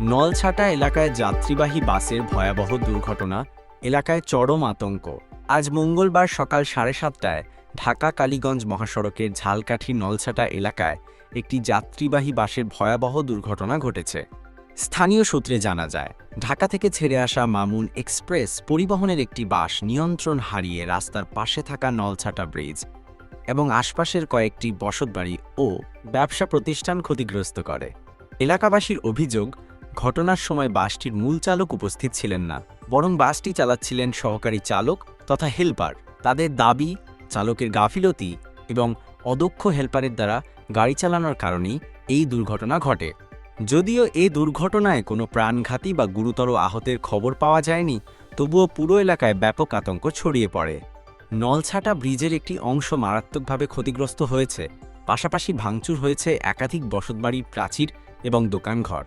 নলছাটা এলাকায় যাত্রীবাহী বাসের ভয়াবহ দুর্ঘটনা, এলাকায় চরম আতঙ্ক। আজ মঙ্গলবার সকাল সাড়ে সাতটায় ঢাকা কালীগঞ্জ মহাসড়কের ঝালকাঠি নলছাটা এলাকায় একটি যাত্রীবাহী বাসের ভয়াবহ দুর্ঘটনা ঘটেছে। স্থানীয় সূত্রে জানা যায়, ঢাকা থেকে ছেড়ে আসা মামুন এক্সপ্রেস পরিবহনের একটি বাস নিয়ন্ত্রণ হারিয়ে রাস্তার পাশে থাকা নলছাটা ব্রিজ এবং আশপাশের কয়েকটি বসতবাড়ি ও ব্যবসা প্রতিষ্ঠান ক্ষতিগ্রস্ত করে। এলাকাবাসীর অভিযোগ ঘটনার সময় বাসটির মূল চালক উপস্থিত ছিলেন না, বরং বাসটি চালাচ্ছিলেন সহকারী চালক তথা হেলপার। তাদের দাবি, চালকের গাফিলতি এবং অদক্ষ হেলপারের দ্বারা গাড়ি চালানোর কারণেই এই দুর্ঘটনা ঘটে। যদিও এই দুর্ঘটনায় কোনো প্রাণঘাতী বা গুরুতর আহতের খবর পাওয়া যায়নি, তবুও পুরো এলাকায় ব্যাপক আতঙ্ক ছড়িয়ে পড়ে। নলছাটা ব্রিজের একটি অংশ মারাত্মকভাবে ক্ষতিগ্রস্ত হয়েছে, পাশাপাশি ভাঙচুর হয়েছে একাধিক বসতবাড়ির প্রাচীর এবং দোকানঘর।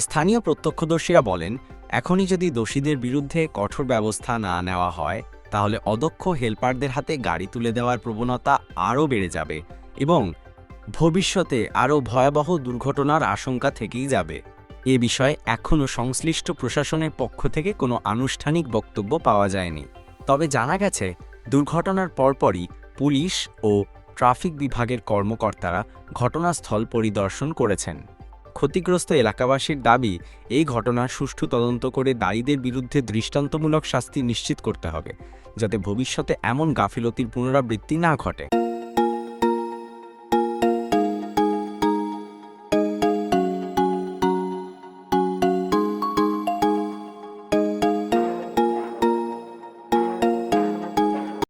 স্থানীয় প্রত্যক্ষদর্শীরা বলেন, এখনই যদি দোষীদের বিরুদ্ধে কঠোর ব্যবস্থা না নেওয়া হয়, তাহলে অদক্ষ হেলপারদের হাতে গাড়ি তুলে দেওয়ার প্রবণতা আরও বেড়ে যাবে এবং ভবিষ্যতে আরও ভয়াবহ দুর্ঘটনার আশঙ্কা থেকেই যাবে। এ বিষয়ে এখনও সংশ্লিষ্ট প্রশাসনের পক্ষ থেকে কোনো আনুষ্ঠানিক বক্তব্য পাওয়া যায়নি। তবে জানা গেছে, দুর্ঘটনার পরপরই পুলিশ ও ট্রাফিক বিভাগের কর্মকর্তারা ঘটনাস্থল পরিদর্শন করেছেন। ক্ষতিগ্রস্ত এলাকাবাসীর দাবি, এই ঘটনার সুষ্ঠু তদন্ত করে দায়ীদের বিরুদ্ধে দৃষ্টান্তমূলক শাস্তি নিশ্চিত করতে হবে, যাতে ভবিষ্যতে এমন গাফিলতির পুনরাবৃত্তি না ঘটে।